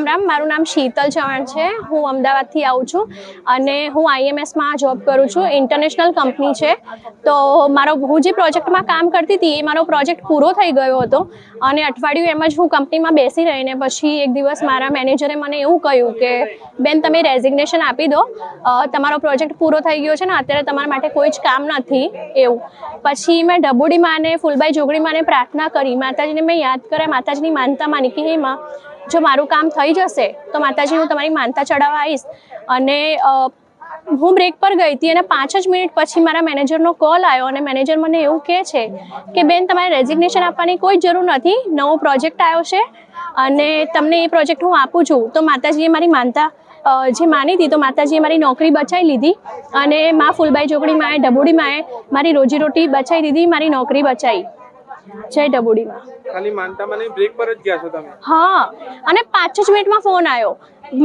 રામ રામ, મારું નામ શીતલ ચૌહાણ છે. હું અમદાવાદથી આવું છું અને હું આઈએમએસમાં જોબ કરું છું. ઇન્ટરનેશનલ કંપની છે. તો મારો, હું જે પ્રોજેક્ટમાં કામ કરતી હતી એ મારો પ્રોજેક્ટ પૂરો થઈ ગયો હતો અને અઠવાડિયું એમ જ હું કંપનીમાં બેસી રહીને પછી એક દિવસ મારા મેનેજરે મને એવું કહ્યું કે, બેન, તમે રેઝિગ્નેશન આપી દો. તમારો પ્રોજેક્ટ પૂરો થઈ ગયો છે ને, અત્યારે તમારા માટે કોઈ જ કામ નથી. એવું. પછી મેં ડબુડી માને ફૂલબાઈ જોગડી માને પ્રાર્થના કરી. માતાજીને મેં યાદ કર્યા. માતાજીની માનતા માની કે, હે માં જો મારું કામ થઈ જશે, તો માતાજી, હું તમારી માનતા ચડાવવા આવીશ. અને હું બ્રેક પર ગઈ હતી અને પાંચ જ મિનિટ પછી મારા મેનેજરનો કોલ આવ્યો અને મેનેજર મને એવું કહે છે કે, બેન, તમારે રેઝિગ્નેશન આપવાની કોઈ જરૂર નથી. નવો પ્રોજેક્ટ આવ્યો છે અને તમને એ પ્રોજેક્ટ હું આપું છું. તો માતાજીએ મારી માનતા જે માની હતી, તો માતાજીએ મારી નોકરી બચાવી લીધી અને મા ફૂલબાઈ જોગડી માએ ડબુડી માએ મારી રોજીરોટી બચાવી દીધી, મારી નોકરી બચાવી. જય ડબુડીમાં ખાલી બ્રેક પર જ ગયા છો તમે? હા અને પાંચ જ મિનિટમાં ફોન આવ્યો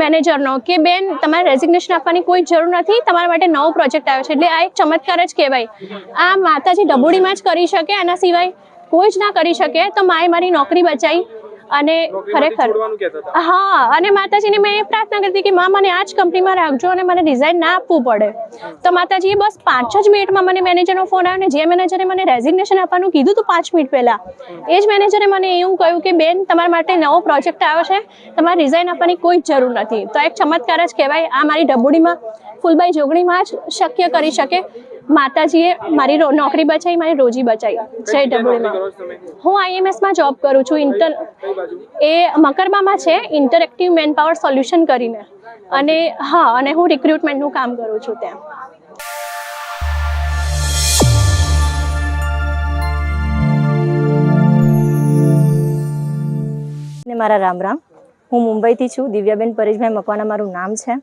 મેનેજરનો કે બેન તમારે રેઝિગ્નેશન આપવાની કોઈ જરૂર નથી તમારા માટે નવો પ્રોજેક્ટ આવ્યો છે. એટલે આ એક ચમત્કાર જ કહેવાય. આ માતાજી ડબુડીમાં જ કરી શકે આના સિવાય કોઈ જ ના કરી શકે તો માએ મારી નોકરી બચાવી. અને ખરેખર હા અને માતાજીને મેં પ્રાર્થના હતી કે માં મને આ જ કંપનીમાં રાખજો અને મને રિઝાઇન ના આપવું પડે. તો માતાજીએ બસ પાંચ જ મિનિટમાં મને મેનેજરનો ફોન આવ્યો ને જે મેનેજરે મને રેઝિગ્નેશન આપવાનું કીધું હતું પાંચ મિનિટ પહેલાં. એ જ મેનેજરે મને એવું કહ્યું કે બેન તમારા માટે નવો પ્રોજેક્ટ આવ્યો છે. તમારે રિઝાઇન આપવાની કોઈ જ જરૂર નથી. તો એક ચમત્કાર જ કહેવાય. આ મારી ડબુડીમાં ફૂલબાઈ જોગણીમાં જ શક્ય કરી શકે. માતાજીએ મારી નોકરી બચાવી મારી રોજી બચાવી જય ડબુડીમાં હું આઈએમએસમાં જોબ કરું છું ઇન્ટર એ મકરબામાં છે ઇન્ટરેક્ટિવ મેન પાવર સોલ્યુશન કરીને. અને હા અને હું રિક્રુટમેન્ટનું કામ કરું છું ત્યાં. ને મારા રામ રામ. હું મુંબઈથી છું દિવ્યાબેન પરેશભાઈ મકવાના મારું નામ છે.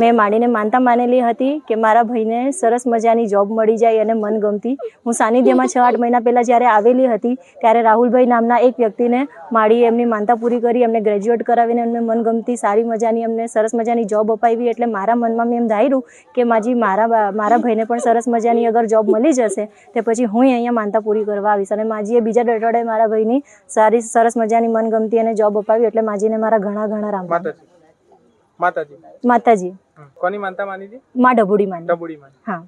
મેં માંડીને માનતા માનેલી હતી કે મારા ભાઈને સરસ મજાની જોબ મળી જાય અને મનગમતી હું સાનિધ્યમાં છ, આઠ મહિના પહેલાં જ્યારે આવેલી હતી, ત્યારે રાહુલભાઈ નામના એક વ્યક્તિને માડી એમની માનતા પૂરી કરી, એમને ગ્રેજ્યુએટ કરાવીને એમને મનગમતી સારી મજાની, એમને સરસ મજાની જોબ અપાવી એટલે મારા મનમાં મેં એમ ધાર્યું કે માજી મારા મારા ભાઈને પણ સરસ મજાની અગર જોબ મળી જશે, તે પછી હું અહીંયા માનતા પૂરી કરવા આવીશ. અને માજીએ બીજા અઠવાડિયે મારા ભાઈની સારી, સરસ મજાની મનગમતી અને જોબ અપાવી એટલે માજીને મારા ઘણા ઘણા રામ. માતાજી. માતાજી. કોની માનતા માની હતી માં ડબુડી માની. ડબુડી માની. હા.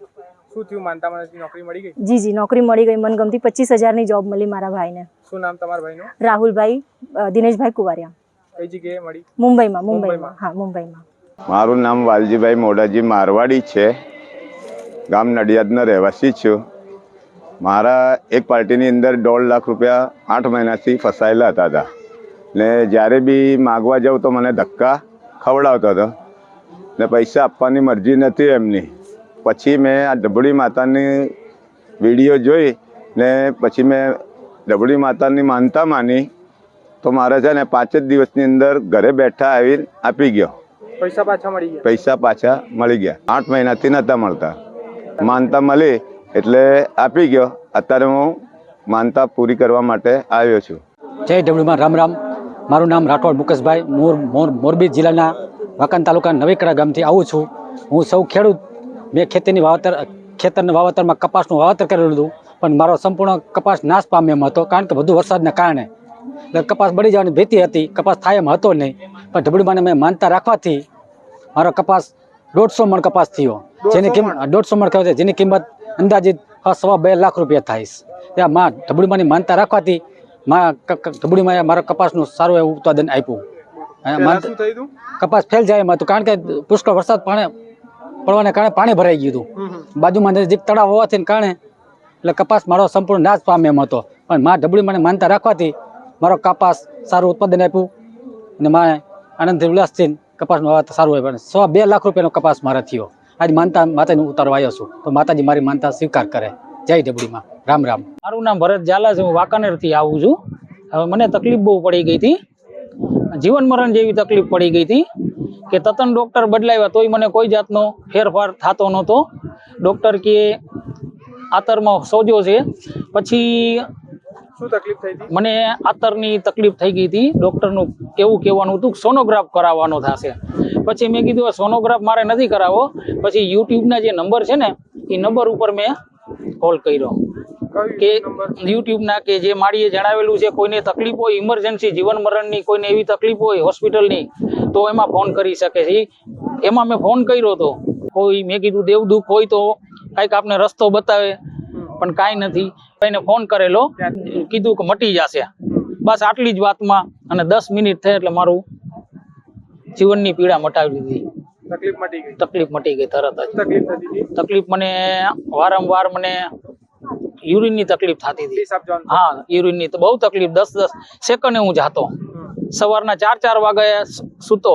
શું થયું? માનતા માનતી નોકરી મળી ગઈ? જી જી નોકરી મળી ગઈ. મનગમતી પચીસ હજારની જોબ મળી મારા ભાઈને. શું નામ તમારા ભાઈનું? રાહુલભાઈ દિનેશભાઈ કુવારિયા. કઈ જગ્યાએ મળી? મુંબઈમાં મુંબઈમાં. હા મુંબઈમાં. મારું નામ વાલજીભાઈ મોડાજી મારવાડી છે. ગામ નડિયાદનો રહેવાસી છું. મારા એક પાર્ટીની અંદર દોઢ લાખ રૂપિયા આઠ મહિનાથી ફસાયેલા હતા હતા ને જ્યારે બી માગવા જાઉં તો મને ધક્કા. ખવડાવતો હતો. ને પૈસા આપવાની મરજી નથી એમની. પછી મેં આ ડબડી માતાની વીડિયો જોઈ ને પછી મેં ડબડી માતાની માનતા માની તો મારે છે ને પાંચ જ દિવસની અંદર ઘરે બેઠા આવીને આપી ગયો. પૈસા પાછા મળી ગયા? પૈસા પાછા મળી ગયા. આઠ મહિનાથી નહોતા મળતા. માનતા મળી એટલે આપી ગયો. અત્યારે હું માનતા પૂરી કરવા માટે આવ્યો છું. જય ડબલુમાં રામ રામ. મારું નામ રાઠોડ મુકેશભાઈ. મોર મોર મોરબી જિલ્લાના વાંકાન તાલુકાના નવીકડા ગામથી આવું છું. હું સૌ ખેડૂત. મેં ખેતીની વાવતર ખેતરના વાવતરમાં કપાસનું વાવતર કરેલું હતું પણ મારો સંપૂર્ણ કપાસ નાશ પામ્યો એમ હતો કારણ કે વધુ વરસાદના કારણે. એટલે કપાસ બળી જવાની ભીતિ હતી. કપાસ થાય એમ હતો નહીં. પણ ઢબડુબાને મેં માનતા રાખવાથી મારો કપાસ દોઢસો મણ કપાસ થયો. જેની કિંમત દોઢસો મણ કહેવાય છે, જેની કિંમત અંદાજિત હ સવા બે લાખ રૂપિયા થાય છે. ત્યાં માં ઢબડીમાંની માનતા રાખવાથી માં ઢબડીમાં મારા કપાસનું સારું એવું ઉત્પાદન આપ્યું. કપાસ ફેલ જાય એમ હતું કારણ કે પુષ્કળ વરસાદ પાણી પડવાને કારણે પાણી ભરાઈ ગયું હતું. બાજુમાં નજીક તળાવ હોવાથી કારણે એટલે કપાસ મારો સંપૂર્ણ નાશ પામે એમ હતો. પણ મા ઢબડી મને માનતા રાખવાથી મારો કપાસ સારું ઉત્પાદન આપ્યું અને મારે આનંદથી ઉલ્લાસથી કપાસનું વાવેતર સારું હોય પણ સો બે લાખ રૂપિયાનો કપાસ મારે થયો. આજ માનતા માતાને ઉતારવા આવ્યો છું. તો માતાજી મારી માનતા સ્વીકાર કરે. જય ઢબડીમાં રામ રામ. મારું નામ ભરત ઝાલા છે હું વાંકાનેરથી આવું છું. હવે મને તકલીફ બહુ પડી ગઈ હતી. જીવન મરણ જેવી તકલીફ પડી ગઈ હતી કે તતન ડૉક્ટર બદલાવ્યા તોય મને કોઈ જાતનો ફેરફાર થતો નહોતો. ડૉક્ટર કે આતરમાં સોજો છે. પછી શું તકલીફ થઈ હતી? મને આતરની તકલીફ થઈ ગઈ હતી. ડૉક્ટરનું કેવું કહેવાનું હતું કે સોનોગ્રાફ કરાવવાનો થશે. પછી મેં કીધું સોનોગ્રાફ મારે નથી કરાવવો. પછી યુટ્યુબના જે નંબર છે ને એ નંબર ઉપર મેં કોલ કર્યો. કે યુટ્યુબના કે જે માળીએ જણાવેલું છે કોઈને તકલીફ હોય ઇમરજન્સી જીવન મરણની કોઈને એવી તકલીફ હોય હોસ્પિટલની તો એમાં ફોન કરી શકે છે. એમાં મેં ફોન કર્યો હતો કોઈ મેં કીધું દેવ દુઃખ હોય તો કાંઈક આપને રસ્તો બતાવે. પણ કાંઈ નથી. એને ફોન કરેલો કીધું કે મટી જશે. બસ આટલી જ વાતમાં અને દસ મિનિટ થઈ એટલે મારું જીવનની પીડા મટાવી દીધી. તકલીફ મટી ગઈ. તકલીફ મટી ગઈ તરત જ. તકલીફ થતી હતી. તકલીફ મને વારંવાર મને યુરિનની તકલીફ થતી હતી. હા યુરિનની તો બહુ તકલીફ. દસ દસ સેકન્ડે હું જાતો સવારના ચાર ચાર વાગે સૂતો.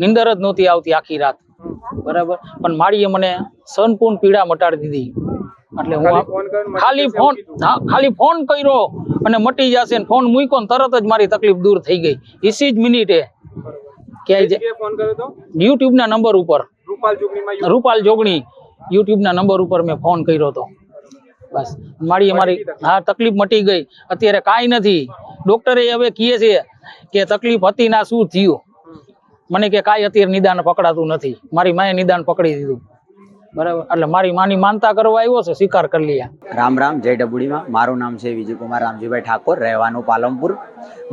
નીંદર જ નહોતી આવતી આખી રાત. બરાબર? પણ માળીએ મને સંપૂર્ણ પીડા મટાડી દીધી. એટલે હું ખાલી ફોન હા ખાલી ફોન કર્યો અને મટી જશે ફોન મૂક્યો ને તરત જ મારી તકલીફ દૂર થઈ ગઈ. ઇસી જ મિનિટે તો? યુટ્યુબના નંબર ઉપર. રૂપાલ જોગણી યુટ્યુબના નંબર ઉપર મેં ફોન કર્યો હતો. બસ. મારી અમારી હા તકલીફ મટી ગઈ. અત્યારે કાંઈ નથી. ડોક્ટરે હવે કહે છે કે તકલીફ હતી ના શું થયું? મને કે કાંઈ અત્યારે નિદાન પકડાતું નથી. મારી માએ નિદાન પકડી દીધું. બરાબર. એટલે મારી માની માનતા કરવા આવ્યો છે સ્વીકાર કરી લીયા. રામ રામ, જય ડબુડીમાં. મારું નામ છે વિજયકુમાર રામજીભાઈ ઠાકોર, રહેવાનું પાલનપુર.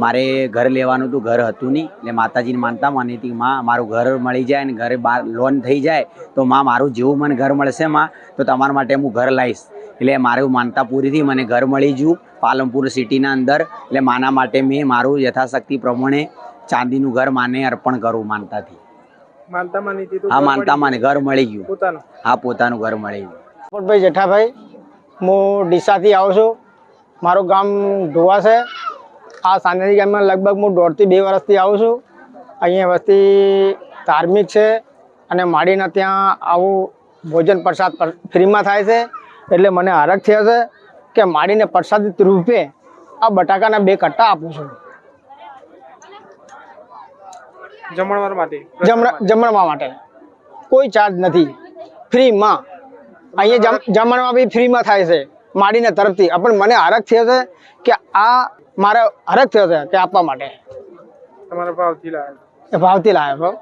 મારે ઘર લેવાનું હતું, ઘર હતું નહીં. એટલે માતાજીને માનતા માની હતી માં, મારું ઘર મળી જાય ને ઘરે બહાર લોન થઈ જાય, તો માં મારું જેવું મને ઘર મળશે માં, તો તમારા માટે હું ઘર લાવીશ. એટલે મારું માનતા પૂરી થઈ મને ઘર મળી ગયું પાલનપુર સિટીના અંદર. એટલે માના માટે મેં મારું યથાશક્તિ પ્રમાણે ચાંદીનું ઘર માને અર્પણ કરું માનતાથી. હા ઘર માનતા મળી ઘર મળી ગયું. હા પોતાનું ઘર મળી ગયું. પોપટભાઈ જેઠાભાઈ હું ડીસાથી આવું છું. મારું ગામ ધોવા છે. આ સાનેરી ગામમાં લગભગ હું દોઢથી બે વર્ષથી આવું છું. અહીંયા વસ્તી ધાર્મિક છે અને માડીને ત્યાં આવું ભોજન પ્રસાદ ફ્રીમાં થાય છે. એટલે મને હરખ થયો છે કે માડીને પ્રસાદ રૂપે આ બટાકાના બે કટ્ટા આપું છું. જમણવાર માટે? જમણવા માટે. કોઈ ચાર્જ નથી. ફ્રીમાં અહીંયા જમણવા બી ફ્રીમાં થાય છે. માડીને તરફથી. પણ મને હરખ થયો છે કે આ મારે હરખ થયો છે કે આપવા માટે. તમારા ભાવથી લાવ્યા એ ભાવથી લાવ્યો છો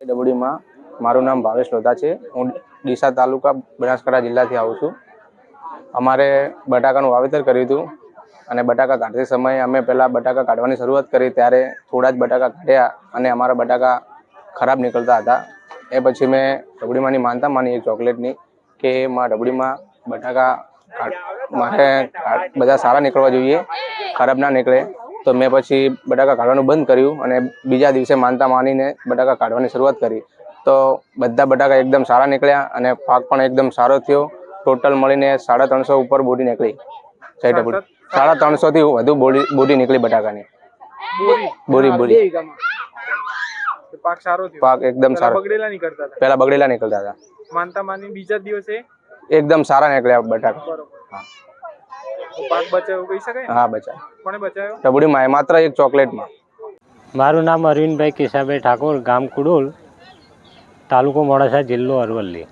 ડબડીમાં મારું નામ ભાવેશ લોધા છે. હું ડીસા તાલુકા બનાસકાંઠા જિલ્લાથી આવું છું. અમારે બટાકાનું વાવેતર કર્યું હતું. અને બટાકા કાઢતી સમયે અમે પહેલાં બટાકા કાઢવાની શરૂઆત કરી ત્યારે થોડા જ બટાકા કાઢ્યા અને અમારા બટાકા ખરાબ નીકળતા હતા. એ પછી મેં રબડીમાંની માનતા માની એક ચોકલેટની કે માં રબડીમાં બટાકા મારે બધા સારા નીકળવા જોઈએ ખરાબ ના નીકળે. તો મેં પછી બટાકા કાઢવાનું બંધ કર્યું અને બીજા દિવસે માનતા માનીને બટાકા કાઢવાની શરૂઆત કરી. તો બધા બટાકા એકદમ સારા નીકળ્યા અને પાક પણ એકદમ સારો થયો. ટોટલ મળીને સાડા ત્રણસો ઉપર બોડી નીકળી. જય ડબુડી સાડા ત્રણસો થી વધુ બોડી બોડી નીકળી બટાકાની. બોરી? બોરી પાક સારો થયો. પાક એકદમ સારો. બગડેલા નીકળતા હતા. પહેલા બગડેલા નીકળતા હતા. માનતા માની બીજા દિવસે એકદમ સારા નીકળ્યા બટાકા. બરોબર. પાક બચાવ્યો કહી શકાય? હા બચા કોણે બચાવ્યો? માત્ર એક ચોકલેટમાં. મારું નામ અરવિંદભાઈ કેશાભાઈ ઠાકોર ગામ કુડોલ તાલુકો મોડાસા જિલ્લો અરવલ્લી.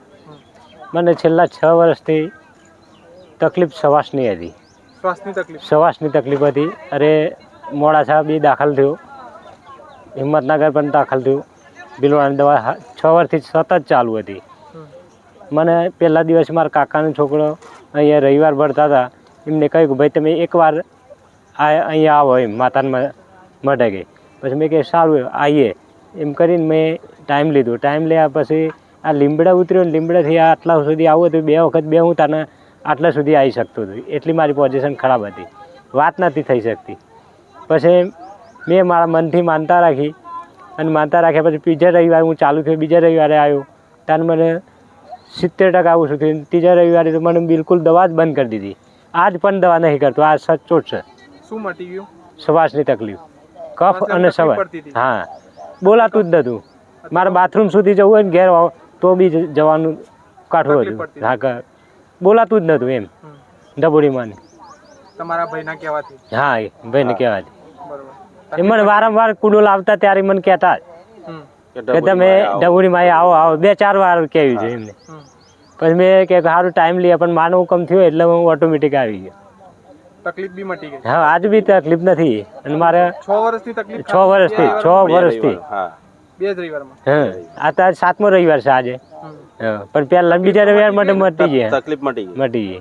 મને છેલ્લા છ વર્ષથી તકલીફ સવાસની હતી. શ્વાસની તકલીફ? શ્વાસની તકલીફ હતી. અરે મોડાસા બી દાખલ થયો. હિંમતનગર પણ દાખલ થયું. બિલવાની દવા છ વર્ષથી સતત ચાલુ હતી. મને પહેલા દિવસ મારા કાકાનો છોકરો અહીંયા રવિવાર ભરતા હતા. એમને કહ્યું કે ભાઈ તમે એકવાર આ અહીંયા આવો એમ માતાના મઢે ગઈ પછી મેં કે સારું આવીએ એમ કરીને મેં ટાઈમ લીધો. ટાઈમ લેવા પછી આ લીમડા ઉતર્યો ને લીમડાથી આટલા સુધી આવું હતું બે વખત બે હું તને આટલા સુધી આવી શકતો હતો એટલી મારી પોઝિશન ખરાબ હતી. વાત નથી થઈ શકતી. પછી મેં મારા મનથી માનતા રાખી અને માનતા રાખ્યા પછી બીજા રવિવારે હું ચાલુ થયો બીજા રવિવારે આવ્યો. ત્યારે મને સિત્તેર ટકા આવું થયું ત્રીજા રવિવારે તો મને બિલકુલ દવા જ બંધ કરી દીધી. આજ પણ દવા નહીં કરતો. આ સચોટ છે. શું મટી ગયું? શ્વાસની તકલીફ. કફ અને સવાર. હા. બોલાતું જ નહોતું મારે બાથરૂમ સુધી જવું હોય ને ઘેર તો બી જવાનું કાઠું હતું. હા બોલાતું જ નહોતું એમ. ડબોડીમાં તમારા ભાઈના કહેવાથી? હા એ ભાઈને બરોબર. એ મને વારંવાર કુડો લાવતા ત્યારે મને કહેતા કે તમે ડબોડીમાં આવો. આવો બે ચાર વાર કહેવી છે એમને. પછી મેં કે સારું ટાઈમ લઈએ પણ માનવું કમ થયો એટલે હું ઓટોમેટિક આવી ગયો. તકલીફ બી મટી ગઈ. હા આજ બી તકલીફ નથી. અને મારે છ વર્ષથી તકલીફ છ વર્ષથી છ વર્ષથી. બે જ રવિવારમાં. હા? આ તો સાતમો રવિવાર છે આજે. પણ પેલા બીજા રવિવાર માટે મટી ગયા. તકલીફ મટી જાય મટી ગઈ.